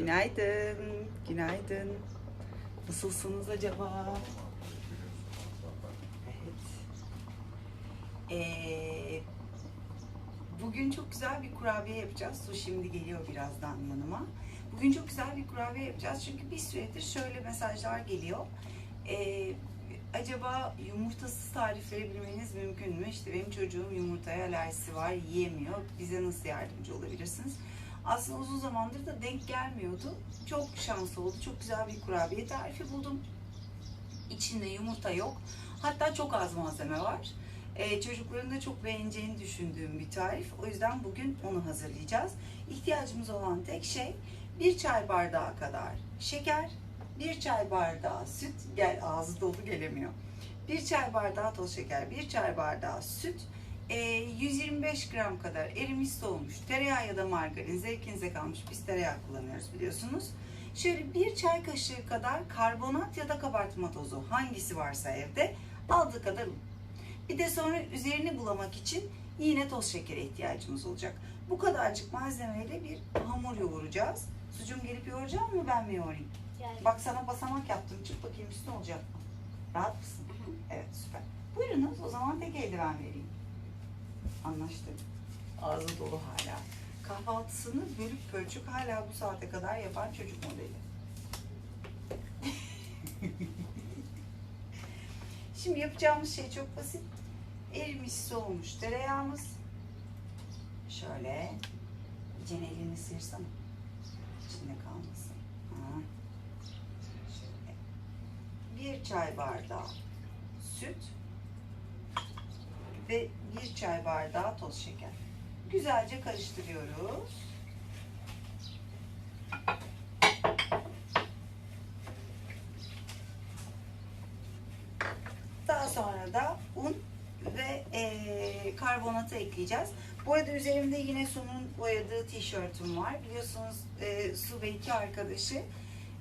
Günaydın. Günaydın. Nasılsınız acaba? Evet. Ee, bugün çok güzel bir kurabiye yapacağız. Su şimdi geliyor birazdan yanıma. Bugün çok güzel bir kurabiye yapacağız. Çünkü bir süredir şöyle mesajlar geliyor. Ee, acaba yumurtasız tarif verebilmeniz mümkün mü? İşte benim çocuğum yumurtaya alerjisi var, yiyemiyor. Bize nasıl yardımcı olabilirsiniz? Aslında uzun zamandır da denk gelmiyordu. Çok şanslı oldu. Çok güzel bir kurabiye tarifi buldum. İçinde yumurta yok. Hatta çok az malzeme var. Ee, çocukların da çok beğeneceğini düşündüğüm bir tarif. O yüzden bugün onu hazırlayacağız. İhtiyacımız olan tek şey bir çay bardağı kadar şeker, bir çay bardağı süt, gel ağzı dolu gelemiyor. Bir çay bardağı toz şeker, bir çay bardağı süt, 125 gram kadar erimiş soğumuş tereyağı ya da margarin zevkinize kalmış biz tereyağı kullanıyoruz biliyorsunuz. Şöyle bir çay kaşığı kadar karbonat ya da kabartma tozu hangisi varsa evde aldığı kadar. Bir de sonra üzerini bulamak için yine toz şekere ihtiyacımız olacak. Bu kadarcık malzemeyle bir hamur yoğuracağız. Sucuğum gelip yoğuracak mı ben mi yoğurayım? Yani Bak sana basamak yaptım. Çık bakayım üstüne olacak mı? Rahat mısın? Evet süper. Buyurunuz o zaman tek eldiven vereyim. Anlaştık. Ağzı dolu hala. Kahvaltısını bölüp pölçük hala bu saate kadar yapan çocuk modeli. Şimdi yapacağımız şey çok basit. Erimiş soğumuş tereyağımız. Şöyle. İçine elini sıyırsana. İçinde kalmasın. Ha. Şöyle. Bir çay bardağı süt ve bir çay bardağı toz şeker. Güzelce karıştırıyoruz. Daha sonra da un ve eee karbonatı ekleyeceğiz. Bu arada üzerimde yine Su'nun boyadığı tişörtüm var. Biliyorsunuz eee, Su ve iki arkadaşı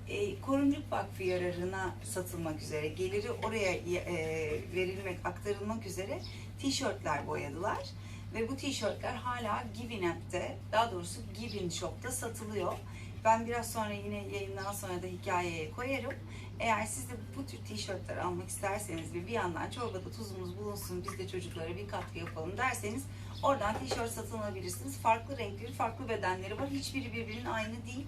e, Koruncuk Vakfı yararına satılmak üzere, geliri oraya e, verilmek, aktarılmak üzere tişörtler boyadılar. Ve bu tişörtler hala Givin App'te, daha doğrusu Givin Shop'ta satılıyor. Ben biraz sonra yine yayından sonra da hikayeye koyarım. Eğer siz de bu tür tişörtler almak isterseniz ve bir yandan çorbada tuzumuz bulunsun, biz de çocuklara bir katkı yapalım derseniz oradan tişört satın alabilirsiniz. Farklı renkleri, farklı bedenleri var. Hiçbiri birbirinin aynı değil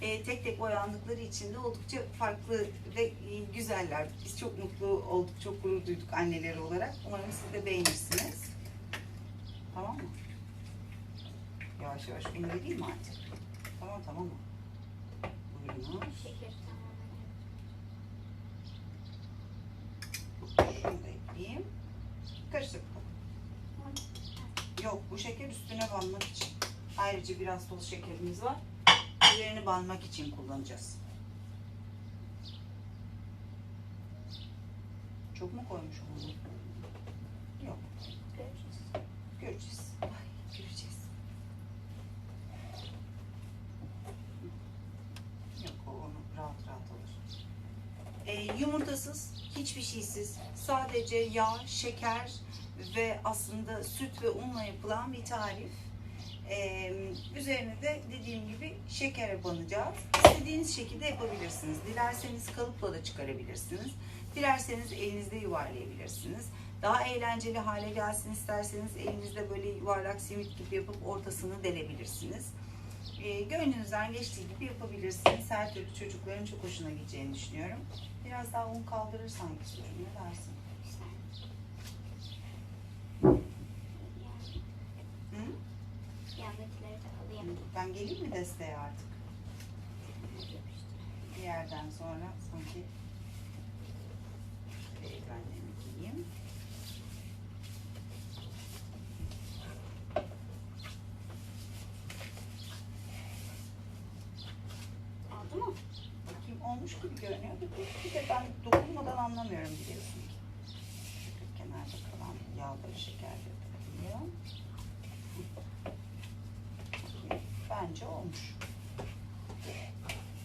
e, tek tek boyandıkları için de oldukça farklı ve e, güzeller. Biz çok mutlu olduk, çok gurur duyduk anneleri olarak. Umarım siz de beğenirsiniz. Tamam mı? Yavaş yavaş beni vereyim mi artık? Tamam tamam mı? Buyurunuz. şeker Şunu da ekleyeyim. Karıştır. Yok bu şeker üstüne banmak için. Ayrıca biraz toz şekerimiz var. Üzerini banmak için kullanacağız. Çok mu koymuş onu? Yok. Göreceğiz. Göreceğiz. Ay, göreceğiz. Yok onu rahat rahat alır. Ee, yumurtasız, hiçbir şeysiz, sadece yağ, şeker ve aslında süt ve unla yapılan bir tarif. Ee, üzerine de dediğim gibi şekere banacağız. İstediğiniz şekilde yapabilirsiniz. Dilerseniz kalıpla da çıkarabilirsiniz. Dilerseniz elinizde yuvarlayabilirsiniz. Daha eğlenceli hale gelsin isterseniz elinizde böyle yuvarlak simit gibi yapıp ortasını delebilirsiniz. Ee, gönlünüzden geçtiği gibi yapabilirsiniz. Her türlü çocukların çok hoşuna gideceğini düşünüyorum. Biraz daha un kaldırır sanki. Ne dersin? Yani Hı? yandakileri de alayım. Ben geleyim mi desteğe artık? Bir yerden sonra sanki giyeyim. Oldu mu? Bakayım olmuş gibi görünüyor. Bir de ben dokunmadan anlamıyorum olmuş.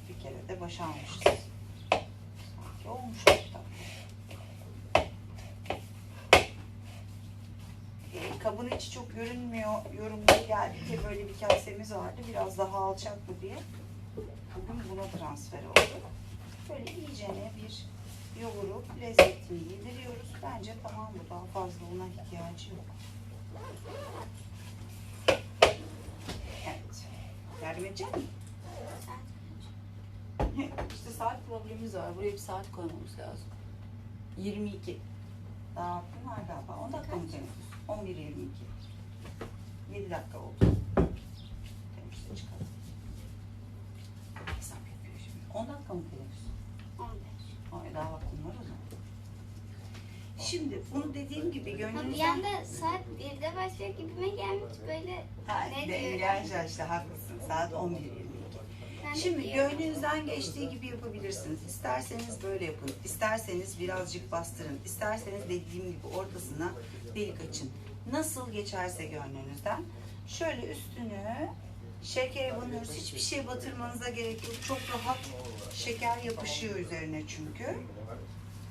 Bir kere de başarmışız. Sanki olmuş. Ee, kabın içi çok görünmüyor. Yorumları geldi ki böyle bir kasemiz vardı. Biraz daha alçak mı diye. Bugün buna transfer oldu. Böyle iyicene bir yoğurup lezzetini yediriyoruz. Bence tamam bu daha fazla ona ihtiyacı yok. Evet. Yardım edecek misin? işte saat problemimiz var. Buraya bir saat koymamız lazım. 22. Daha vaktin var galiba. 10 dakika mı teneffüs? 11.22. 7 dakika oldu. Teneffüse çıkalım. Hesap yapıyor şimdi. 10 dakika mı teneffüs? 15. Ay daha vaktim var o zaman. Şimdi bunu dediğim gibi Ha, bir gönlünüzden... anda saat 1'de başlıyor gibime gelmiş böyle. Ha, ne de- diyor? gerçi işte haklısın. Saat 11.22. Ben de Şimdi diyorum. gönlünüzden geçtiği gibi yapabilirsiniz. İsterseniz böyle yapın. İsterseniz birazcık bastırın. İsterseniz dediğim gibi ortasına delik açın. Nasıl geçerse gönlünüzden. Şöyle üstünü şekere banıyoruz. Hiçbir şey batırmanıza gerek yok. Çok rahat şeker yapışıyor üzerine çünkü.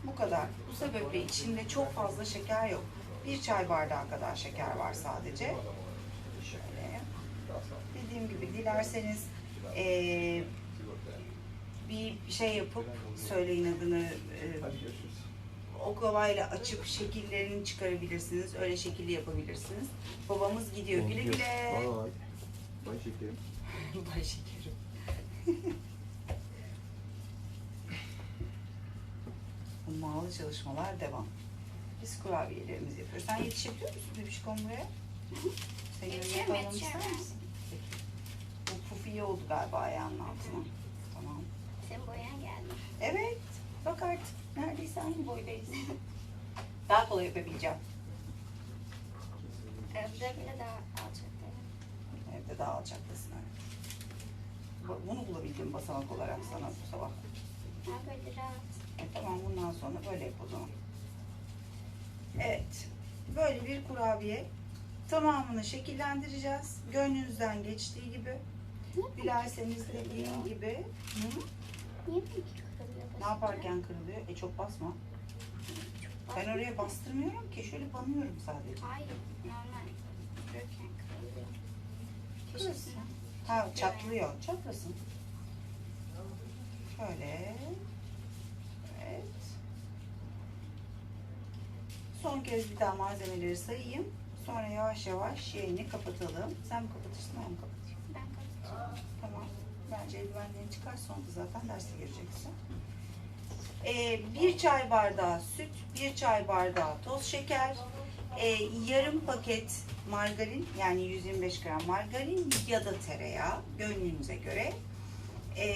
Bu kadar. Bu sebeple içinde çok fazla şeker yok. Bir çay bardağı kadar şeker var sadece. Şöyle. Dediğim gibi dilerseniz eee, bir şey yapıp söyleyin adını eee, oklavayla açıp şekillerini çıkarabilirsiniz. Öyle şekilli yapabilirsiniz. Babamız gidiyor. Güle güle. Vay şekerim. Bay şekerim. Ummalı çalışmalar devam. Biz kurabiyelerimizi yapıyoruz. Sen yetişebiliyor musun Bebişkom buraya? Sen misin? Peki. Bu puf iyi oldu galiba ayağının altına. Tamam. Senin boyan geldi. Evet. Bak artık. Neredeyse aynı boydayız. Daha kolay yapabileceğim. Evde bile daha dedim. Evde daha alçaktasın evet. Bu- Bunu bulabildim basamak olarak sana bu sabah. E, tamam bundan sonra böyle yap o zaman. Evet. Böyle bir kurabiye. Tamamını şekillendireceğiz. Gönlünüzden geçtiği gibi. Dilerseniz dediğim gibi. Hı? Niye? Ne yaparken kırılıyor? E çok basma. Ben oraya bastırmıyorum ki. Şöyle banıyorum sadece. Hayır, normal. Kırırken kırılıyor. Kırılsın. Ha çatlıyor. Çatlasın. Şöyle. Evet. Son kez bir daha malzemeleri sayayım. Sonra yavaş yavaş şeyini kapatalım. Sen mi kapatırsın ben mi kapatayım? Ben kapatacağım. Tamam. Bence eldivenlerini çıkar sonra da zaten derse gireceksin. Ee, bir çay bardağı süt, bir çay bardağı toz şeker, e, yarım paket margarin yani 125 gram margarin ya da tereyağı gönlünüze göre e,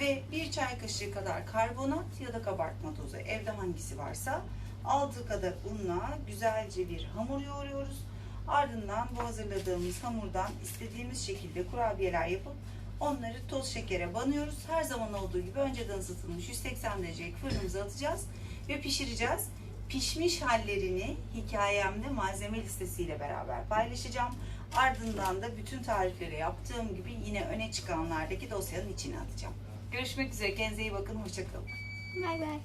ve bir çay kaşığı kadar karbonat ya da kabartma tozu evde hangisi varsa aldığı kadar unla güzelce bir hamur yoğuruyoruz. Ardından bu hazırladığımız hamurdan istediğimiz şekilde kurabiyeler yapıp onları toz şekere banıyoruz. Her zaman olduğu gibi önceden ısıtılmış 180 derecelik fırınımıza atacağız ve pişireceğiz. Pişmiş hallerini hikayemde malzeme listesiyle beraber paylaşacağım. Ardından da bütün tarifleri yaptığım gibi yine öne çıkanlardaki dosyanın içine atacağım. Görüşmek üzere. Kendinize iyi bakın. Hoşçakalın. Bay bay.